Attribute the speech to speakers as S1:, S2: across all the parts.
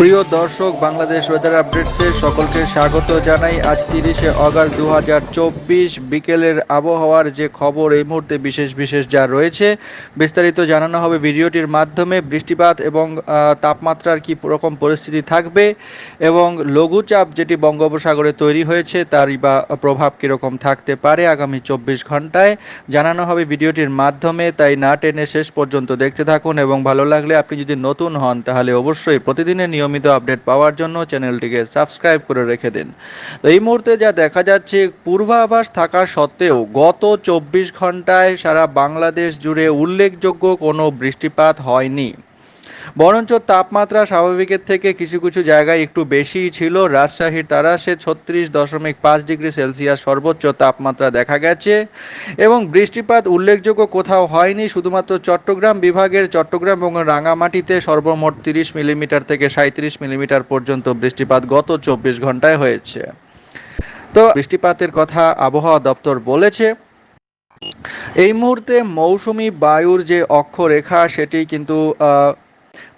S1: প্রিয় দর্শক, বাংলাদেশ ওয়েদার আপডেটসে সকলকে স্বাগত জানাই। আজ তিরিশে অগাস্ট দু বিকেলের আবহাওয়ার যে খবর, এই মুহূর্তে বিশেষ বিশেষ যা রয়েছে, বিস্তারিত জানানো হবে ভিডিওটির মাধ্যমে। বৃষ্টিপাত এবং তাপমাত্রার কি রকম পরিস্থিতি থাকবে এবং লঘুচাপ যেটি বঙ্গোপসাগরে তৈরি হয়েছে তারই বা, প্রভাব কীরকম থাকতে পারে আগামী চব্বিশ ঘন্টায় জানানো হবে ভিডিওটির মাধ্যমে। তাই না টেনে শেষ পর্যন্ত দেখতে থাকুন এবং ভালো লাগলে আপনি যদি নতুন হন, তাহলে অবশ্যই প্রতিদিনের নিয়মিত আপডেট পাওয়ার জন্য চ্যানেলটিকে সাবস্ক্রাইব করে রেখে দিন। তো এই মুহূর্তে যা দেখা যাচ্ছে, পূর্বাভাস থাকা সত্ত্বেও গত চব্বিশ ঘন্টায় সারা বাংলাদেশ জুড়ে উল্লেখযোগ্য কোনো বৃষ্টিপাত হয়নি। বরঞ্চ তাপমাত্রা স্বাভাবিকের থেকে কিছু কিছু জায়গায় একটু বেশিই ছিল। রাজশাহীর তারাসে ছত্রিশ দশমিক পাঁচ ডিগ্রি সেলসিয়াস সর্বোচ্চ তাপমাত্রা দেখা গেছে এবং বৃষ্টিপাত উল্লেখযোগ্য কোথাও হয়নি। শুধুমাত্র চট্টগ্রাম বিভাগের চট্টগ্রাম এবং রাঙামাটিতে সর্বমোট তিরিশ মিলিমিটার থেকে সাঁত্রিশ মিলিমিটার পর্যন্ত বৃষ্টিপাত গত চব্বিশ ঘন্টায় হয়েছে। তো বৃষ্টিপাতের কথা আবহাওয়া দপ্তর বলেছে। এই মুহূর্তে মৌসুমি বায়ুর যে অক্ষরেখা, সেটি কিন্তু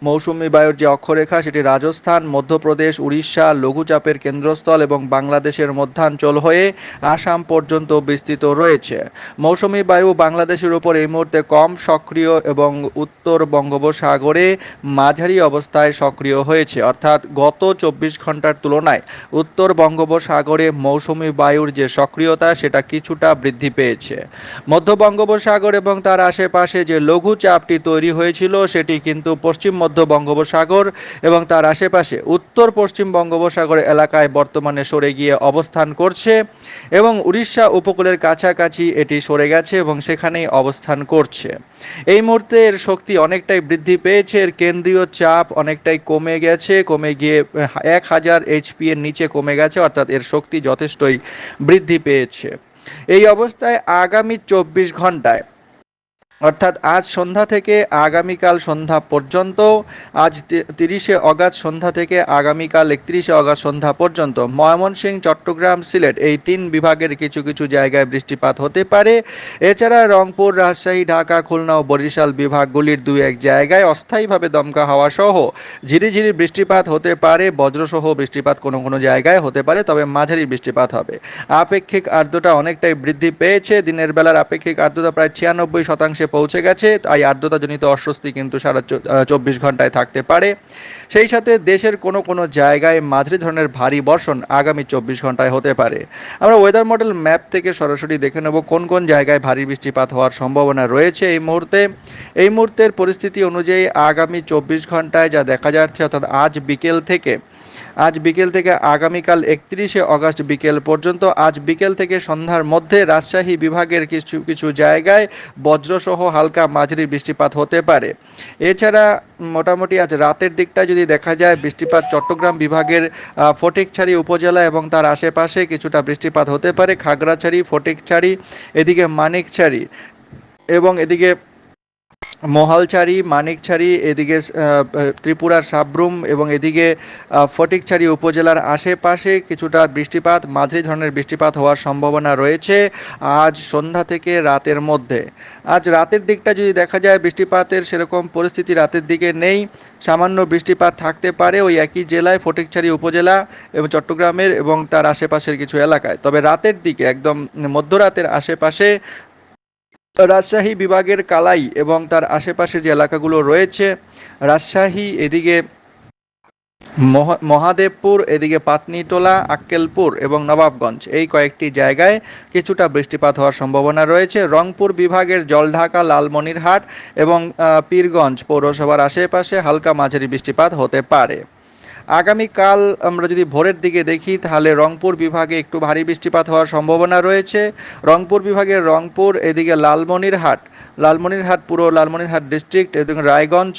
S1: মৌসুমি বায়ুর যে অক্ষরেখা, সেটি রাজস্থান, মধ্যপ্রদেশ, উড়িষ্যা, লঘুচাপের কেন্দ্রস্থল এবং বাংলাদেশের মধ্যাঞ্চল হয়ে আসাম পর্যন্ত বিস্তৃত রয়েছে। মৌসুমি বায়ু বাংলাদেশের উপর এই মুহূর্তে কম সক্রিয় এবং উত্তর বঙ্গোপসাগরে মাঝারি অবস্থায় সক্রিয় হয়েছে। অর্থাৎ গত চব্বিশ ঘণ্টার তুলনায় উত্তর বঙ্গোপসাগরে মৌসুমি বায়ুর যে সক্রিয়তা, সেটা কিছুটা বৃদ্ধি পেয়েছে। মধ্য বঙ্গোপসাগর এবং তার আশেপাশে যে লঘুচাপটি তৈরি হয়েছিল, সেটি কিন্তু পশ্চিম মধ্য বঙ্গোপসাগর এবং তার আশেপাশে উত্তর পশ্চিম বঙ্গোপসাগর এলাকায় বর্তমানে সরে গিয়ে অবস্থান করছে এবং উড়িষ্যা উপকূলের কাছাকাছি এটি সরে গেছে এবং সেখানেই অবস্থান করছে। এই মুহূর্তে এর শক্তি অনেকটাই বৃদ্ধি পেয়েছে, এর কেন্দ্রীয় চাপ অনেকটাই কমে গেছে, কমে গিয়ে এক হাজার এইচপি এর নিচে কমে গেছে, অর্থাৎ এর শক্তি যথেষ্টই বৃদ্ধি পেয়েছে। এই অবস্থায় আগামী চব্বিশ ঘন্টায় অর্থাৎ আজ সন্ধ্যা থেকে আগামীকাল সন্ধ্যা পর্যন্ত, আজ তিরিশে অগাস্ট সন্ধ্যা থেকে আগামীকাল একত্রিশে অগাস্ট সন্ধ্যা পর্যন্ত। ময়মনসিংহ, চট্টগ্রাম, সিলেট এই তিন বিভাগের কিছু কিছু জায়গায় বৃষ্টিপাত হতে পারে। এছাড়া রংপুর, রাজশাহী, ঢাকা, খুলনা ও বরিশাল বিভাগগুলির দু এক জায়গায় অস্থায়ীভাবে দমকা হাওয়া সহ ঝিরিঝিরি বৃষ্টিপাত হতে পারে। বজ্রসহ বৃষ্টিপাত কোনো কোনো জায়গায় হতে পারে, তবে মাঝারি বৃষ্টিপাত হবে। আপেক্ষিক আর্দ্রতা অনেকটাই বৃদ্ধি পেয়েছে। দিনের বেলার আপেক্ষিক আর্দ্রতা প্রায় ছিয়ানব্বই শতাংশে পৌঁছে গেছে, তাই আর্দ্রতাজনিত অস্বস্তি কিন্তু সারা চব্বিশ ঘন্টায় থাকতে পারে। সেই সাথে দেশের কোনো কোনো জায়গায় মাঝারি ধরনের ভারী বর্ষণ আগামী চব্বিশ ঘন্টায় হতে পারে। আমরা ওয়েদার মডেল ম্যাপ থেকে সরাসরি দেখে নেব কোন কোন জায়গায় ভারী বৃষ্টিপাত হওয়ার সম্ভাবনা রয়েছে এই মুহূর্তে। এই মুহূর্তের পরিস্থিতি অনুযায়ী আগামী চব্বিশ ঘন্টায় যা দেখা যাচ্ছে, অর্থাৎ আজ বিকেল থেকে আজ বিকেল থেকে আগামীকাল একত্রিশে অগস্ট বিকেল পর্যন্ত, আজ বিকেল থেকে সন্ধ্যার মধ্যে রাজশাহী বিভাগের কিছু কিছু জায়গায় বজ্রসহ হালকা মাঝারি বৃষ্টিপাত হতে পারে। এছাড়া মোটামুটি আজ রাতের দিকটা যদি দেখা যায়, বৃষ্টিপাত চট্টগ্রাম বিভাগের ফটিকছড়ি উপজেলা এবং তার আশেপাশে কিছুটা বৃষ্টিপাত হতে পারে। খাগড়াছড়ি, ফটিকছড়ি, এদিকে মানিকছড়ি এবং এদিকে মহালছড়ি, মানিকছড়ি, এদিকে ত্রিপুরার সাবরুম এবং এদিকে ফটিকছড়ি উপজেলার আশেপাশে কিছুটা বৃষ্টিপাত, মাঝারি ধরনের বৃষ্টিপাত হওয়ার সম্ভাবনা রয়েছে আজ সন্ধ্যা থেকে রাতের মধ্যে। আজ রাতের দিকটা যদি দেখা যায়, বৃষ্টিপাতের সেরকম পরিস্থিতি রাতের দিকে নেই। সামান্য বৃষ্টিপাত থাকতে পারে ওই একই জেলায়, ফটিকছড়ি উপজেলা এবং চট্টগ্রামের এবং তার আশেপাশের কিছু এলাকায়। তবে রাতের দিকে, একদম মধ্যরাতের আশেপাশে রাজশাহী বিভাগের কালাই এবং তার আশেপাশে যে এলাকাগুলো রয়েছে, রাজশাহী এদিকে মহা- মহাদেবপুর, এদিকে পাতনিটোলা আক্কেলপুর এবং নবাবগঞ্জ। এই কয়েকটি জায়গায় কিছুটা বৃষ্টিপাত হওয়ার সম্ভাবনা রয়েছে। রংপুর বিভাগের জলঢাকা, লালমনিরহাট এবং পীরগঞ্জ পৌরসভার আশেপাশে হালকা মাঝারি বৃষ্টিপাত হতে পারে। আগামীকাল আমরা যদি ভোরের দিকে দেখি, তাহলে রংপুর বিভাগে একটু ভারী বৃষ্টিপাত হওয়ার সম্ভাবনা রয়েছে। রংপুর বিভাগের রংপুর, এদিকে লালমনিরহাট। লালমনিরহাট পুরো লালমনিরহাট ডিস্ট্রিক্ট এদিকে রায়গঞ্জ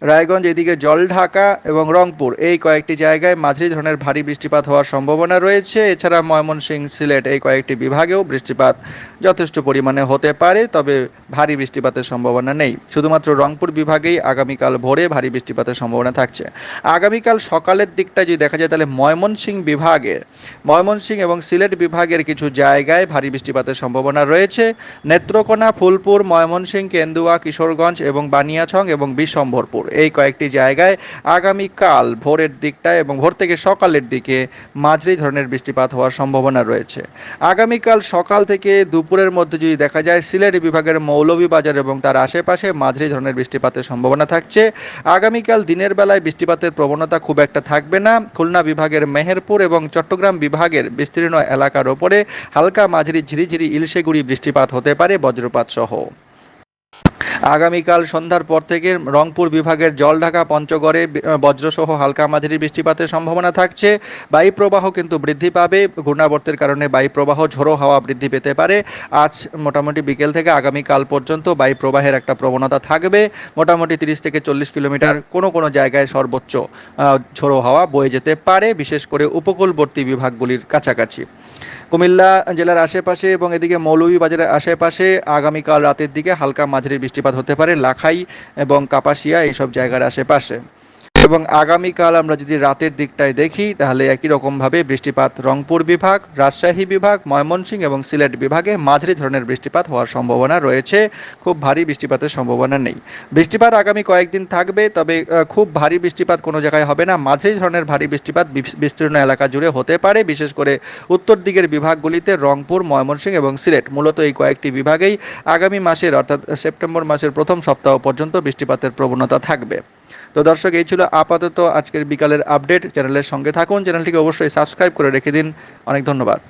S1: রায়গঞ্জ এদিকে জলঢাকা এবং রংপুর। এই কয়েকটি জায়গায় মাঝারি ধরনের ভারী বৃষ্টিপাত হওয়ার সম্ভাবনা রয়েছে। এছাড়া ময়মনসিংহ সিলেট এই কয়েকটি বিভাগেও বৃষ্টিপাত যথেষ্ট পরিমাণে হতে পারে, তবে ভারী বৃষ্টিপাতের সম্ভাবনা নেই। শুধুমাত্র রংপুর বিভাগেই আগামীকাল ভোরে ভারী বৃষ্টিপাতের সম্ভাবনা থাকছে। আগামীকাল সকালের দিকটা যদি দেখা যায়, তাহলে ময়মনসিংহ বিভাগের ময়মনসিংহ এবং সিলেট বিভাগের কিছু জায়গায় ভারী বৃষ্টিপাতের সম্ভাবনা রয়েছে। নেত্রকোনা, ফুলপুর ময়মনসিংহ কেন্দুয়া, কিশোরগঞ্জ এবং বানিয়াছং এবং বিশম্ভরপুর। এই কয়েকটি জায়গায় আগামীকাল ভোরের দিকটায় এবং ভোর থেকে সকালের দিকে মাঝারি ধরনের বৃষ্টিপাত হওয়ার সম্ভাবনা রয়েছে। আগামীকাল সকাল থেকে দুপুরের মধ্যে যদি দেখা যায়, সিলেট বিভাগের মৌলভীবাজার এবং তার আশেপাশে মাঝারি ধরনের বৃষ্টিপাতের সম্ভাবনা থাকছে। আগামীকাল দিনের বেলায় বৃষ্টিপাতের প্রবণতা খুব একটা থাকবে না। খুলনা বিভাগের মেহেরপুর এবং চট্টগ্রাম বিভাগের বিস্তীর্ণ এলাকার ওপরে হালকা মাঝারি ঝিরিঝিরি ইলশেগুড়ি বৃষ্টিপাত হতে পারে, বজ্রপাত সহ। আগামীকাল সন্ধ্যার পর থেকে রংপুর বিভাগের জলঢাকা, পঞ্চগড়ে বজ্রসহ হালকা মাঝারি বৃষ্টিপাতের সম্ভাবনা থাকছে। বায়ুপ্রবাহ কিন্তু বৃদ্ধি পাবে। ঘূর্ণাবর্তের কারণে বায়ুপ্রবাহ ঝোড়ো হাওয়া বৃদ্ধি পেতে পারে। আজ মোটামুটি বিকেল থেকে আগামীকাল পর্যন্ত বায়ুপ্রবাহের একটা প্রবণতা থাকবে। মোটামুটি তিরিশ থেকে চল্লিশ কিলোমিটার কোনো কোনো জায়গায় সর্বোচ্চ ঝোড়ো হাওয়া বয়ে যেতে পারে, বিশেষ করে উপকূলবর্তী বিভাগগুলির কাছাকাছি। কুমিল্লা জেলার আশেপাশে এবং এদিকে মৌলভী বাজারের আশেপাশে আগামীকাল রাতের দিকে হালকা মাঝারি বৃষ্টিপাত হতে পারে, লাখাই এবং কাপাসিয়া এইসব জায়গার আশেপাশে। এবং আগামীকাল আমরা যদি রাতের দিকটায় দেখি, তাহলে একই রকমভাবে বৃষ্টিপাত রংপুর বিভাগ, রাজশাহী বিভাগ, ময়মনসিংহ এবং সিলেট বিভাগে মাঝারি ধরনের বৃষ্টিপাত হওয়ার সম্ভাবনা রয়েছে। খুব ভারী বৃষ্টিপাতের সম্ভাবনা নেই। বৃষ্টিপাত আগামী কয়েকদিন থাকবে, তবে খুব ভারী বৃষ্টিপাত কোনো জায়গায় হবে না। মাঝারি ধরনের ভারী বৃষ্টিপাত বিস্তীর্ণ এলাকা জুড়ে হতে পারে। বিশেষ করে উত্তর দিকের বিভাগগুলিতে রংপুর, ময়মনসিংহ এবং সিলেট মূলত এই কয়েকটি বিভাগেই আগামী মাসের, অর্থাৎ সেপ্টেম্বর মাসের প্রথম সপ্তাহ পর্যন্ত বৃষ্টিপাতের প্রবণতা থাকবে। তো দর্শক, এই ছিল আপাতত আজকের বিকালের আপডেট। চ্যানেলের সঙ্গে থাকুন। চ্যানেলটিকে অবশ্যই সাবস্ক্রাইব করে রেখে দিন। অনেক ধন্যবাদ।